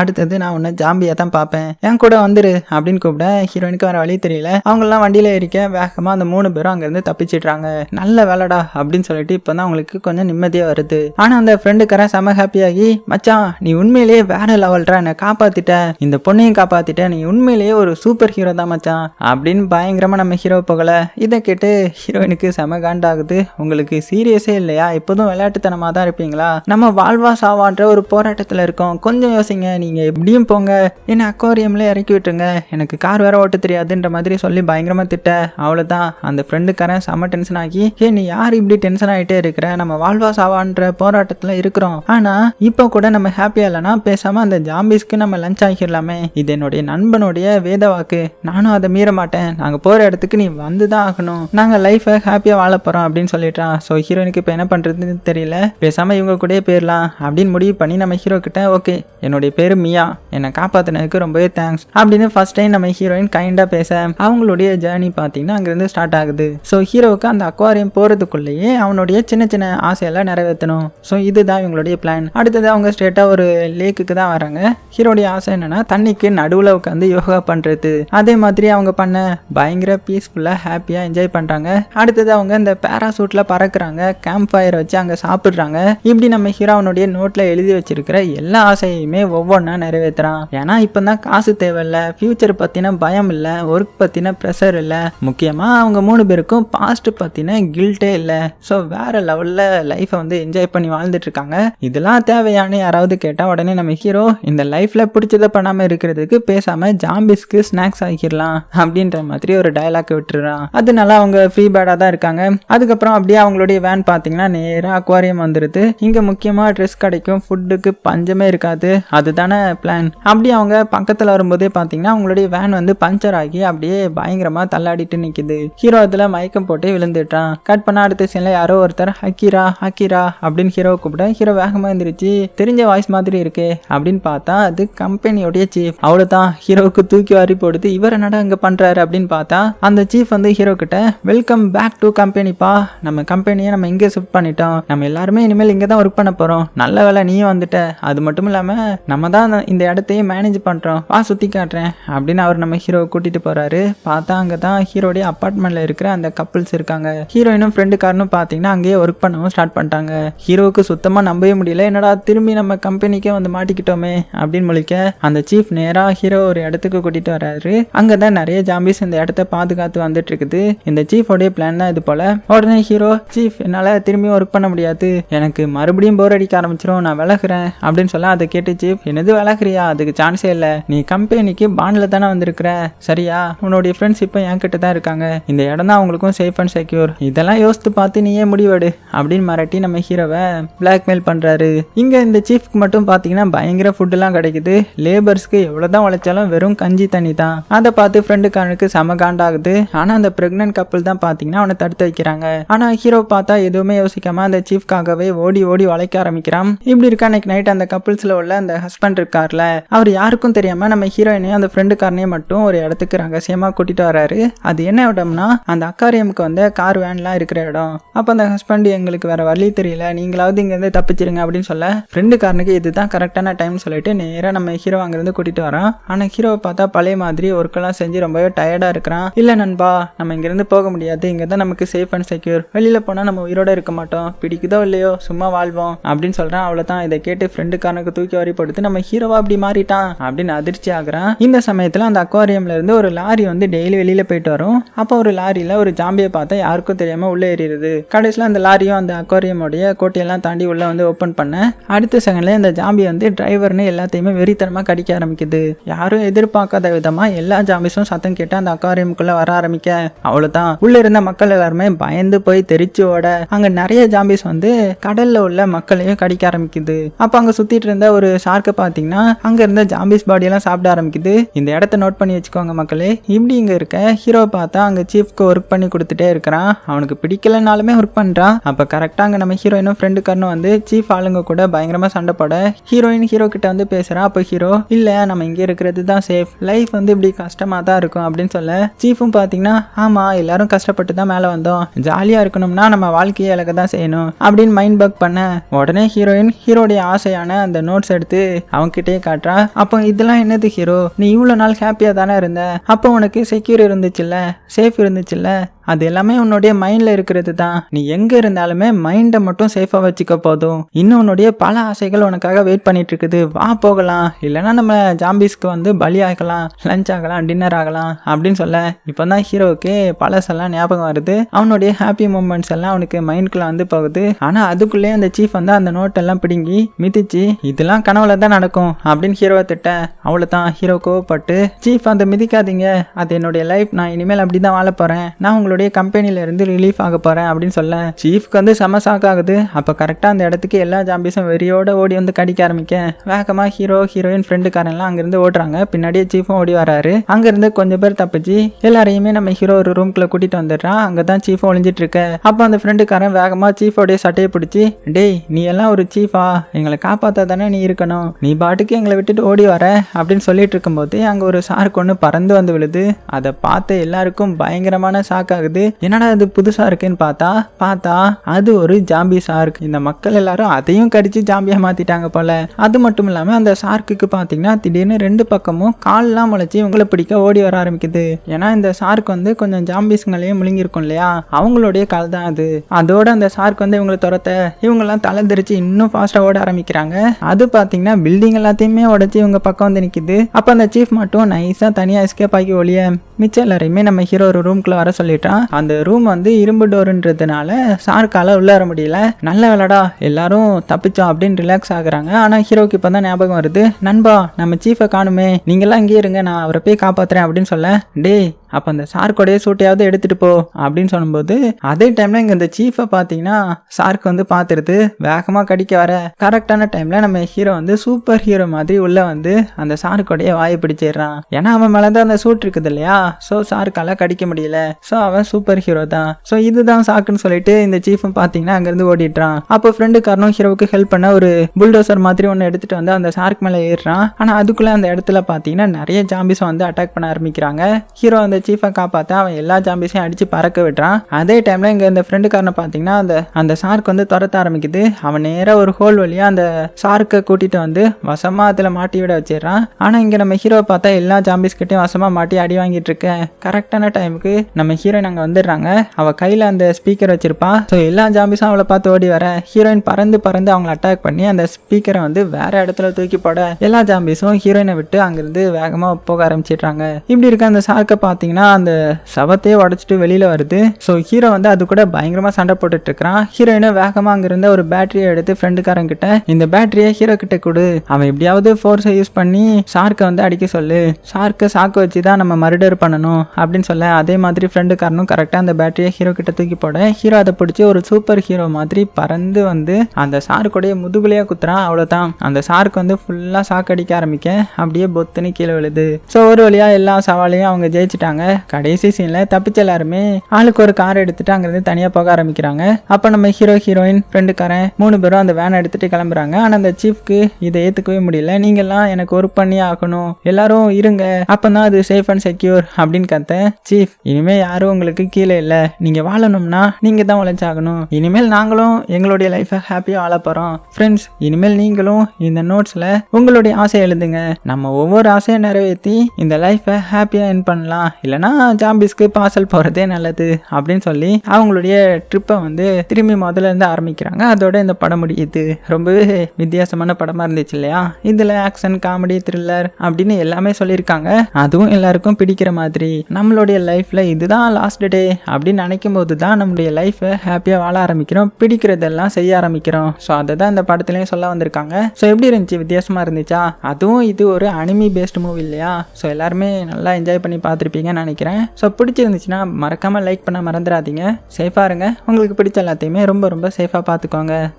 அடுத்தது நான் உன்ன ஜாம்பியா தான் பார்ப்பேன் என் கூட வந்துரு அப்படின்னு கூப்பிட ஹீரோயினுக்கு வர வழி தெரியல. அவங்கெல்லாம் வண்டியில இருக்க வேகமா அந்த மூணு பேரும் அங்கேருந்து தப்பிச்சிடுறாங்க. நல்ல வேலைடா அப்படின்னு சொல்லிட்டு இப்போ தான் அவங்களுக்கு கொஞ்சம் நிம்மதியாக வருது. ஆனா அந்த ஃப்ரெண்டுக்காரன் செம ஹாப்பியாகி மச்சான் நீ உண்மையிலேயே வேற லெவல்ரா என்னை காப்பாத்திட்ட. இந்த பொண்ணையும் காப்பாத்திட்ட. நீ உண்மையிலேயே ஒரு சூப்பர் ஹீரோ தான் மச்சான். அப்படின்னு பயங்கரமா நம்ம ஹீரோ போகல இதை கேட்டு ஹீரோயினுக்கு செம காண்டாகுது. உங்களுக்கு சீரியஸே இல்லையா? எப்போதும் விளையாட்டுத்தனமா தான் இருப்பீங்களா? நம்ம வாழ்வா சாவான்ற ஒரு போராட்டத்துல இருக்கோம். கொஞ்சம் யோசிங்க. நீங்க எப்படியும் போங்க. என்ன அக்வாரியம்ல இறக்கி விட்டுருங்க. எனக்கு கார் வேற ஓட்ட தெரியாதுன்ற மாதிரி சொல்லி பயங்கரமா திட்ட. அவ்வளோதான் அந்த ஃப்ரெண்டுக்காரன் செம டென்ஷன் ஆகி ஏ நீ யார் இப்படி டென்ஷன் ஆகிட்டே இருக்கிற நம்ம வாழ்வா சாவான்ற போராட்டத்தில் இருக்கிறோம். ஆனால் இப்போ கூட நம்ம ஹாப்பியாக இல்லைனா பேசாமல் அந்த ஜாம்பிஸ்க்கு நம்ம லஞ்ச் ஆகிடலாமே. இது என்னுடைய நண்பனுடைய வேத வாக்கு. நானும் அதை மீற மாட்டேன். நாங்கள் போகிற இடத்துக்கு நீ வந்து தான் ஆகணும் நாங்கள் லைஃபை ஹாப்பியாக வாழ போகிறோம் அப்படின்னு சொல்லிட்டான். ஸோ ஹீரோனுக்கு இப்போ என்ன பண்ணுறதுன்னு தெரியல. பேசாமல் இவங்க கூடயே போயிடலாம். அப்படின்னு முடிவு பண்ணி நம்ம ஹீரோ கிட்ட ஓகே என்னுடைய பேர் மியா. என்னை காப்பாற்றினதுக்கு ரொம்பவே தேங்க்ஸ் அப்படின்னு ஃபர்ஸ்ட் டைம் நம்ம ஹீரோயின் கைண்டாக பேச அவங்களுடைய ஜேர்னி பார்த்தீங்கன்னா அங்கேருந்து ஸ்டார்ட் ஆகுது. ஸோ ஹீரோவுக்கு அந்த அக்வாரியம் போகிறதுக்குள்ளேயே அவனோட அவங்களுடைய சின்ன சின்ன ஆசையெல்லாம் நிறைவேற்றணும். ஸோ இதுதான் இவங்களுடைய பிளான் அடுத்தது அவங்க ஸ்ட்ரெயிட்டாக ஒரு லேக்குக்கு தான் வராங்க. ஹீரோடைய ஆசை என்னன்னா தண்ணிக்கு நடுவில் உட்காந்து யோகா பண்ணுறது அதே மாதிரி அவங்க பண்ண பயங்கர பீஸ்ஃபுல்லாக ஹாப்பியாக என்ஜாய் பண்ணுறாங்க அடுத்தது அவங்க இந்த பேராசூட்டில் பறக்குறாங்க. கேம்ப் ஃபயர் வச்சு அங்கே சாப்பிட்றாங்க. இப்படி நம்ம ஹீரோவனுடைய நோட்டில் எழுதி வச்சிருக்கிற எல்லா ஆசையுமே ஒவ்வொன்றா நிறைவேற்றுறான் ஏன்னா இப்போ தான் காசு தேவையில்ல ஃப்யூச்சர் பற்றின பயம் இல்லை ஒர்க் பற்றின ப்ரெஷர் இல்லை. முக்கியமாக அவங்க மூணு பேருக்கும் பாஸ்ட் பற்றின கில்ட்டே இல்லை. ஸோ வேற லெவலில் லைஃப்பை வந்து என்ஜாய் பண்ணி வாழ்ந்துட்டு இருக்காங்க இதெல்லாம் தேவையானு யாராவது கேட்டால் உடனே நம்ம ஹீரோ இந்த லைஃப்பில் பிடிச்சதை பண்ணாமல் இருக்கிறதுக்கு பேசாமல் ஜாம்பிஸ்க்கு ஸ்நாக்ஸ் ஆகிடலாம் அப்படின்ற மாதிரி ஒரு டயலாக் விட்டுறான். அதனால அவங்க ஃப்ரீ பேடாக தான் இருக்காங்க. அதுக்கப்புறம் அப்படியே அவங்களுடைய வேன் பார்த்தீங்கன்னா நேராக அக்வாரியம் வந்துடுது இங்கே முக்கியமாக ட்ரெஸ் கிடைக்கும் ஃபுட்டுக்கு பஞ்சமே இருக்காது. அதுதானே பிளான் அப்படி அவங்க பக்கத்தில் வரும்போதே பார்த்தீங்கன்னா அவங்களுடைய வேன் வந்து பஞ்சர் ஆகி அப்படியே பயங்கரமாக தள்ளாடிட்டு நிற்குது ஹீரோ அதில் மயக்கம் போட்டு விழுந்துட்டான் கட் பண்ண அடுத்த சீனில் யாரோ ஒருத்தர் ஹக்கீரா ஹக்கீரா அப்படின்னு ஹீரோ கூப்பிட ஹீரோ வேகமாக இருந்துருச்சு தெரிஞ்ச வாய்ஸ் மாதிரி இருக்கு அப்படின்னு பார்த்தா அது கம்பெனியோடைய சீஃப் அவ்வளோதான் ஹீரோவுக்கு தூக்கி வாரி போடுது. இவர் என்னடா இங்கே பண்ணுறாரு அப்படின்னு பார்த்தா அந்த சீஃப் வந்து ஹீரோ கிட்ட வெல்கம் பேக் டு கம்பெனிப்பா நம்ம கம்பெனியை நம்ம இங்கே ஷிஃப்ட் பண்ணிட்டோம். நம்ம எல்லாருமே இனிமேல் இங்கே தான் ஒர்க் பண்ண போகிறோம் நல்ல வேலை நீயும் வந்துட்ட. அது மட்டும் இல்லாமல் நம்ம தான் அந்த- இந்த இடத்தையே மேனேஜ் பண்ணுறோம் வா சுற்றி காட்டுறேன் அப்படின்னு அவர் நம்ம ஹீரோவை கூட்டிகிட்டு போகிறாரு பார்த்தா அங்கே தான் ஹீரோடைய அப்பார்ட்மெண்ட்டில் இருக்கிற அந்த கப்புள்ஸ் இருக்காங்க. ஹீரோயினும் ஃப்ரெண்டுக்காரனும் பார்த்தீங்கன்னா அங்கேயே ஒர்க் பண்ணவும் ஸ்டார்ட் பண்ணிட்டாங்க. ஹீரோவுக்கு சுத்தமாக நம்பவே முடியல. என்னடா திரும்பி நம்ம கம்பெனிக்கே வந்து மாட்டிக்கிட்டோமே அப்படின்னு முழிக்க அந்த சீஃப் நேராக ஹீரோ ஒரு இடத்துக்கு கூட்டிகிட்டு வராரு. அங்கே தான் நிறைய ஜாம்பிஸ் இந்த இடத்த பாதுகாத்து வந்துட்டு இருக்குது. இந்த சீஃபோடைய பிளான் தான் இது போல. உடனே ஹீரோ சீஃப் என்னால் திரும்பியும் ஒர்க் பண்ண முடியாது. எனக்கு மறுபடியும் போர் அடிக்க ஆரம்பிச்சிரும். நான் விலகுறேன். அப்படின்னு சொல்ல அதை கேட்டு சீஃப் என்னது விலகுறியா? அதுக்கு சான்ஸே இல்லை. நீ கம்பெனிக்கு பாண்டில் தானே வந்திருக்கிற. சரியா? உன்னுடைய ஃப்ரெண்ட்ஸ் இப்போ என்கிட்ட தான் இருக்காங்க. இந்த இடம் தான் அவங்களுக்கும் சேஃப் அண்ட் செக்யூர் இதெல்லாம் யோசித்து பார்த்து நீயே ஓடிவாடு அப்படின்னு மிரட்டி நம்ம ஹீரோவை பிளாக்மெயில் பண்ணுறாரு இங்கே இந்த சீஃப்க்கு மட்டும் பார்த்தீங்கன்னா பயங்கர ஃபுட்டுலாம் கிடைக்குது. லேபர்ஸ்க்கு எவ்வளோ தான் உழைச்சாலும் வெறும் கஞ்சி தண்ணி தான். அதை பார்த்து ஃப்ரெண்டுக்காரனுக்கு செம காண்டாகுது. ஆனால் அந்த ப்ரெக்னென்ட் கப்பல் தான் பார்த்தீங்கன்னா அவனை தடுத்து வைக்கிறாங்க. ஆனால் ஹீரோ பார்த்தா எதுவுமே யோசிக்காம அந்த சீஃப்காகவே ஓடி ஓடி உழைக்க ஆரம்பிக்கிறான். இப்படி இருக்கா அன்னைக்கு நைட் அந்த கப்பிள்ஸில் உள்ள அந்த ஹஸ்பண்ட் இருக்கார்ல அவர் யாருக்கும் தெரியாம நம்ம ஹீரோயினையும் அந்த ஃப்ரெண்டுக்காரனையும் மட்டும் ஒரு இடத்துக்கு ரகசியமாக கூட்டிட்டு வராரு அது என்ன இடம்னா அந்த அக்காரியமுக்கு வந்து கார் வேன்லாம் இருக்கிற இடம். அப்போ அந்த ஹஸ்பண்ட் எங்களுக்கு வேற வழி தெரியல. நீங்களாவது இங்கேருந்து தப்பிச்சிருங்க அப்படின்னு சொல்ல ஃப்ரெண்டுக்காரனுக்கு இதுதான் கரெக்டான டைம் சொல்லிட்டு நேராக நம்ம ஹீரோ அங்கேருந்து கூட்டிட்டு வரான். ஆனால் ஹீரோவை பார்த்தா பழைய மாதிரி ஒர்க்கெல்லாம் செஞ்சு ரொம்பவே டயர்டாக இருக்கிறான். இல்லை நண்பா நம்ம இங்கேருந்து போக முடியாது. இங்கே தான் நமக்கு சேஃப் அண்ட் செக்யூர் வெளியில் போனால் நம்ம உயிரோட இருக்க மாட்டோம். பிடிக்குதோ இல்லையோ சும்மா வாழ்வோம் அப்படின்னு சொல்கிறான் அவ்வளோதான் இதை கேட்டு ஃப்ரெண்டுக்காரனுக்கு தூக்கி வரி போடுத்து நம்ம ஹீரோவா அப்படி மாறிட்டான் அப்படின்னு அதிர்ச்சி ஆகுறான். இந்த சமயத்தில் அந்த அக்வாரியம்ல இருந்து ஒரு லாரி வந்து டெய்லி வெளியில் போயிட்டு வரும். அப்போ ஒரு லாரியில் ஒரு ஜாம்பியை பார்த்தா யாருக்கும் தெரியாமல் உள்ளே ஏறிடுது. கடைசியில் அந்த லாரியும் அந்த அக்வாரியமோடைய கோட்டையெல்லாம் தாண்டி உள்ளே வந்து ஓப்பன் பண்ண அடுத்த செகண்ட்ல அந்த ஜாம்பி வந்து டிரைவர்னு எல்லாத்தையுமே வெறித்தனமாக கடிக்க ஆரம்பிக்குது. யாரும் எதிர்பார்க்காத விதமாக எல்லா ஜாம்பிஸும் சத்தம் கேட்டு அந்த அக்வாரியமுக்குள்ளே வர ஆரம்பிக்க அவ்வளோதான் உள்ள இருந்த மக்கள் எல்லாருமே பயந்து போய் தெரிச்சு ஓட அங்க நிறைய ஜாம்பிஸ் வந்து கடல்ல உள்ள மக்களையும் கடிக்க ஆரம்பிக்குது. அப்போ அங்க சுத்திட்டு இருந்த ஒரு ஷார்க்கை பாத்தீங்கன்னா அங்க இருந்த ஜாம்பிஸ் பாடியெல்லாம் சாப்பிட ஆரம்பிக்குது. இந்த இடத்த நோட் பண்ணி வச்சுக்கோங்க மக்களே. இப்படி இங்கே இருக்க ஹீரோ பார்த்தா அங்கே சீஃப்க்கு ஒர்க் பண்ணி கொடுத்துட்டே இருக்கிறான். அவனுக்கு பிடிக்கலனாலுமே ஒர்க் பண்ணுறான் அப்போ கரெக்டாக அங்கே நம்ம ஹீரோயினும் ஃப்ரெண்டுக்காரனும் வந்து சீஃப் ஆளுங்க கூட பயங்கரமாக சண்டை போட ஹீரோயின் ஹீரோ கிட்ட வந்து பேசுகிறான் அப்போ ஹீரோ இல்லை நம்ம இங்கே இருக்கிறது தான் சேஃப் லைஃப் வந்து இப்படி கஷ்டமாக தான் இருக்கும். அப்படின்னு சொல்ல சீஃபும் பார்த்தீங்கன்னா ஆமாம் எல்லாரும் கஷ்டப்பட்டு தான் மேலே வந்தோம். ஜாலியாக இருக்கணும்னா நம்ம வாழ்க்கையை இழக்க தான் செய்யணும். அப்படின்னு மைண்ட் பக் பண்ண உடனே ஹீரோயின் ஹீரோடைய ஆசையான அந்த நோட்ஸ் எடுத்து அவங்ககிட்டயே காட்டுறா. அப்போ இதெல்லாம் என்னது ஹீரோ நீ இவ்வளோ நாள் ஹாப்பியாக தானே இருந்த? அப்போ உனக்கு செக்யூர் இருந்துச்சுல்ல? சேஃப் இருந்துச்சுல்ல? அது எல்லாமே உன்னுடைய மைண்டில் இருக்கிறது தான். நீ எங்கே இருந்தாலுமே மைண்டை மட்டும் சேஃபாக வச்சுக்க போதும். இன்னும் உன்னுடைய பல ஆசைகள் உனக்காக வெயிட் பண்ணிட்டு இருக்குது வா போகலாம். இல்லைன்னா நம்ம ஜாம்பிஸ்க்கு வந்து பலி ஆகலாம் லஞ்ச் ஆகலாம் டின்னர் ஆகலாம் அப்படின்னு சொல்ல இப்போ தான் ஹீரோவுக்கு பழசெல்லாம் ஞாபகம் வருது. அவனுடைய ஹாப்பி மூமெண்ட்ஸ் எல்லாம் அவனுக்கு மைண்ட்குள்ளே வந்து போகுது. ஆனால் அதுக்குள்ளேயே அந்த சீஃப் வந்து அந்த நோட்டெல்லாம் பிடுங்கி மிதிச்சு இதெல்லாம் கனவுல தான் நடக்கும் அப்படின்னு ஹீரோவை திட்ட அவ்வளோ தான் ஹீரோ கோவப்பட்டு சீஃப் அந்த மிதிக்காதீங்க. அது என்னுடைய லைஃப் நான் இனிமேல் அப்படி தான் வாழ போகிறேன் நான் உங்களுடைய கம்பெனியிலேருந்து ரிலீஃப் ஆக போகிறேன் அப்படின்னு சொல்ல சீஃப்க்கு வந்து செம ஷாக் ஆகுது. அப்போ கரெக்டாக அந்த இடத்துக்கு எல்லா ஜாம்பிஸும் வெறியோட ஓடி வந்து கடிக்க ஆரம்பிக்க. வேகமாக ஹீரோ ஹீரோயின் ஃப்ரெண்டுக்காரன்லாம் அங்கேருந்து ஓடுறாங்க. பின்னாடியே சீஃபும் ஓடி வராரு. அங்கேருந்து கொஞ்சம் பேர் தப்பிச்சு எல்லாரையுமே நம்ம ஹீரோ ஒரு ரூம்குள்ளே கூட்டிகிட்டு வந்துடுறான். அங்கே தான் சீஃபும் ஒளிஞ்சிட்டு இருக்க. அப்போ அந்த ஃப்ரெண்டுக்காரன் வேகமாக சீஃபோடைய சட்டையை பிடிச்சி டேய் நீ எல்லாம் ஒரு சீஃபா எங்களை காப்பாற்ற தானே நீ இருக்கணும். நீ பாட்டுக்கு எங்களை விட்டுட்டு ஓடி வர. அப்படின்னு சொல்லிட்டு இருக்கும்போது அங்கே ஒரு ஷார்க் ஒன்று பறந்து வந்து விழுது. அதை பார்த்து எல்லாருக்கும் பயங்கரமான ஷாக் ஆகுது. என்னடா அது புதுசாக இருக்குன்னு பார்த்தா பார்த்தா அது ஒரு ஜாம்பி சார்க் இந்த மக்கள் எல்லாரும் அதையும் கடிச்சு ஜாம்பியாக மாற்றிட்டாங்க போல. அது மட்டும் இல்லாமல் அந்த ஷார்க்குக்கு பார்த்தீங்கன்னா திடீர்னு ரெண்டு பக்கமும் கால்லாம் முளைச்சி இவங்களை பிடிக்க ஓடி வர ஆரம்பிக்குது. ஏன்னா இந்த ஷார்க் வந்து கொஞ்சம் ஜாம்பிஸ்ங்களையும் முழுங்கிருக்கும் இல்லையா? அவங்களுடைய கால் தான் அது. அதோட அந்த ஷார்க் வந்து இவங்களை துரத்த இவங்கெல்லாம் தலை தெரிச்சு இன்னும் ஃபாஸ்ட்டாக ஓட ஆரம்பிக்கிறாங்க. அது பார்த்தீங்கன்னா பில்டிங் எல்லாத்தையுமே உடச்சி இவங்க பக்கம் வந்து நிற்கிது அப்போ அந்த சீஃப் மட்டும் நைஸாக தனியாக எஸ்கேப் ஆகி ஒளிய மிச்சம் எல்லாரையுமே நம்ம ஹீரோ ஒரு ரூம்குள்ள வர சொல்லிட்டான். அந்த ரூம் வந்து இரும்பு டோருன்றதுனால ஷார்க்கால உள்ள வர முடியல. நல்ல வேலைடா எல்லாரும் தப்பிச்சோம் அப்படின்னு ரிலாக்ஸ் ஆகுறாங்க. ஆனால் ஹீரோக்கு இப்போ தான் ஞாபகம் வருது நண்பா நம்ம சீஃபை காணுமே. நீங்களாம் இங்கே இருங்க நான் அவரை போய் காப்பாத்துறேன் அப்படின்னு சொல்ல டேய் அப்போ அந்த சார்க்கோடைய சூட்டையாவது எடுத்துட்டு போ அப்படின்னு சொல்லும்போது அதே டைம்ல இங்கே இந்த சீஃபை பார்த்தீங்கன்னா சார்க் வந்து பார்த்துருது வேகமாக கடிக்க வர. கரெக்டான டைம்ல நம்ம ஹீரோ வந்து சூப்பர் ஹீரோ மாதிரி உள்ள வந்து அந்த சார்க்கோடைய வாயை பிடிச்சிடுறான். ஏன்னா அவன் மேலே தான் அந்த சூட் இருக்குது இல்லையா? ஸோ சார்க்கால கடிக்க முடியல. ஸோ அவன் சூப்பர் ஹீரோ தான். ஸோ இதுதான் சாக்குன்னு சொல்லிட்டு இந்த சீஃபும் பார்த்தீங்கன்னா அங்கேருந்து ஓடிடுறான். அப்போ ஃப்ரெண்டு ஃப்ரெண்டுக்காரனும் ஹீரோவுக்கு ஹெல்ப் பண்ண ஒரு புல்டோசர் மாதிரி ஒன்று எடுத்துட்டு வந்து அந்த சார்க் மேலே ஏறுறான். ஆனால் அதுக்குள்ளே அந்த இடத்துல பார்த்தீங்கன்னா நிறைய ஜாம்பிஸை வந்து அட்டாக் பண்ண ஆரம்பிக்கிறாங்க. ஹீரோ அந்த சீஃபை காப்பாற்ற அவன் எல்லா ஜாம்பிஸையும் அடிச்சு பறக்க விடுறான் அதே டைமில் இங்கே இந்த ஃப்ரெண்டுக்காரனை பார்த்தீங்கன்னா அந்த அந்த சார்க் வந்து துரத்த ஆரம்பிக்குது. அவன் நேராக ஒரு ஹோல் வழியாக அந்த ஷார்க்கை கூட்டிகிட்டு வந்து வசமாக அதில் மாட்டி விட வச்சிடறான். ஆனால் இங்கே நம்ம ஹீரோவை பார்த்தா எல்லா ஜாம்பிஸ்கிட்டையும் வசமாக மாட்டி அடி வாங்கிட்டு இருக்கேன் கரெக்டான டைமுக்கு நம்ம ஹீரோயின் அங்கே வந்துடுறாங்க. அவள் கையில் அந்த ஸ்பீக்கர் வச்சிருப்பா. ஸோ எல்லா ஜாம்பிஸும் அவளை பார்த்து ஓடி வர. ஹீரோயின் பறந்து பறந்து அவங்கள அட்டாக் பண்ணி அந்த ஸ்பீக்கரை வந்து வேற இடத்துல தூக்கி போட எல்லா ஜாம்பிஸும் ஹீரோயினை விட்டு அங்கிருந்து வேகமாக போக ஆரம்பிச்சிடுறாங்க. இப்படி இருக்க அந்த சார்க்கை பார்த்து பார்த்தீங்கன்னா அந்த சவத்தையே உடச்சிட்டு வெளியில் வருது. ஸோ ஹீரோ வந்து அது கூட பயங்கரமாக சண்டை போட்டுட்டு இருக்கிறான். ஹீரோயினும் வேகமாக அங்கிருந்த ஒரு பேட்டரியை எடுத்து ஃப்ரெண்டுக்காரங்க கிட்ட இந்த பேட்டரியை ஹீரோ கிட்ட கொடு. அவன் எப்படியாவது ஃபோர்ஸை யூஸ் பண்ணி ஷார்க்கை வந்து அடிக்க சொல்லு. ஷார்க்கை சாக்கு வச்சு தான் நம்ம மர்டர் பண்ணணும் அப்படின்னு சொல்ல அதே மாதிரி ஃப்ரெண்டுக்காரனும் கரெக்டாக அந்த பேட்டரியை ஹீரோ கிட்ட தூக்கி போட ஹீரோ அதை பிடிச்சி ஒரு சூப்பர் ஹீரோ மாதிரி பறந்து வந்து அந்த ஷார்க்குடைய முதுகுலையே குத்துறான். அவ்வளோதான் அந்த ஷார்க் வந்து ஃபுல்லாக சாக்கு அடிக்க ஆரம்பிக்க அப்படியே பொத்துன்னு கீழே விழுது. ஸோ ஒரு வழியாக எல்லா சவாலையும் அவங்க ஜெயிச்சிட்டாங்க. கடைசி சீனில் தப்பிச்ச எல்லாருமே ஆளுக்கு ஒரு கார் எடுத்துட்டு அங்கேருந்து தனியாக போக ஆரம்பிக்கிறாங்க. அப்போ நம்ம ஹீரோ ஹீரோயின் ஃப்ரெண்டுக்காரன் மூணு பேரும் அந்த வேனை எடுத்துட்டு கிளம்புறாங்க. ஆனால் அந்த சீஃப்க்கு இதை ஏற்றுக்கவே முடியல. நீங்கள்லாம் எனக்கு ஒர்க் பண்ணி ஆகணும். எல்லாரும் இருங்க. அப்பதான் அது சேஃப் அண்ட் செக்யூர் அப்படின்னு கத்த சீஃப் இனிமேல் யாரும் உங்களுக்கு கீழே இல்லை. நீங்கள் வாழணும்னா நீங்கள் தான் உழைச்சாகணும். இனிமேல் நாங்களும் எங்களுடைய லைஃப்பை ஹாப்பியாக வாழ போகிறோம் ஃப்ரெண்ட்ஸ் இனிமேல் நீங்களும் இந்த நோட்ஸில் உங்களுடைய ஆசையை எழுதுங்க. நம்ம ஒவ்வொரு ஆசையை நிறைவேற்றி இந்த லைஃப்பை ஹாப்பியாக என் பண்ணலாம். இல்லைனா ஜாம்பிஸ்க்கு பார்சல் போகிறதே நல்லது அப்படின்னு சொல்லி அவங்களுடைய ட்ரிப்பை வந்து திரும்பி முதல்ல இருந்து ஆரம்பிக்கிறாங்க. அதோட இந்த படம் முடியுது. ரொம்பவே வித்தியாசமான படமாக இருந்துச்சு இல்லையா? இதில் ஆக்ஷன் காமெடி த்ரில்லர் அப்படின்னு எல்லாமே சொல்லியிருக்காங்க. அதுவும் எல்லாருக்கும் பிடிக்கிற மாதிரி. நம்மளுடைய லைஃப்பில் இதுதான் லாஸ்ட் டே அப்படின்னு நினைக்கும் போது தான் நம்மளுடைய லைஃப்பை ஹாப்பியாக வாழ ஆரம்பிக்கிறோம். பிடிக்கிறதெல்லாம் செய்ய ஆரம்பிக்கிறோம். ஸோ அதை தான் இந்த படத்துலையும் சொல்ல வந்திருக்காங்க. ஸோ எப்படி இருந்துச்சு? வித்தியாசமாக இருந்துச்சா? அதுவும் இது ஒரு அனிமி பேஸ்ட் மூவி இல்லையா? ஸோ எல்லாருமே நல்லா என்ஜாய் பண்ணி பார்த்துருப்பீங்க. பார்த்துருப்பீங்கன்னு நினைக்கிறேன். ஸோ பிடிச்சிருந்துச்சுன்னா மறக்காமல் லைக் பண்ண மறந்துடாதீங்க. சேஃபாக இருங்க. உங்களுக்கு பிடிச்ச எல்லாத்தையுமே ரொம்ப ரொம்ப சேஃபாக பார்த்துக்கோங்க.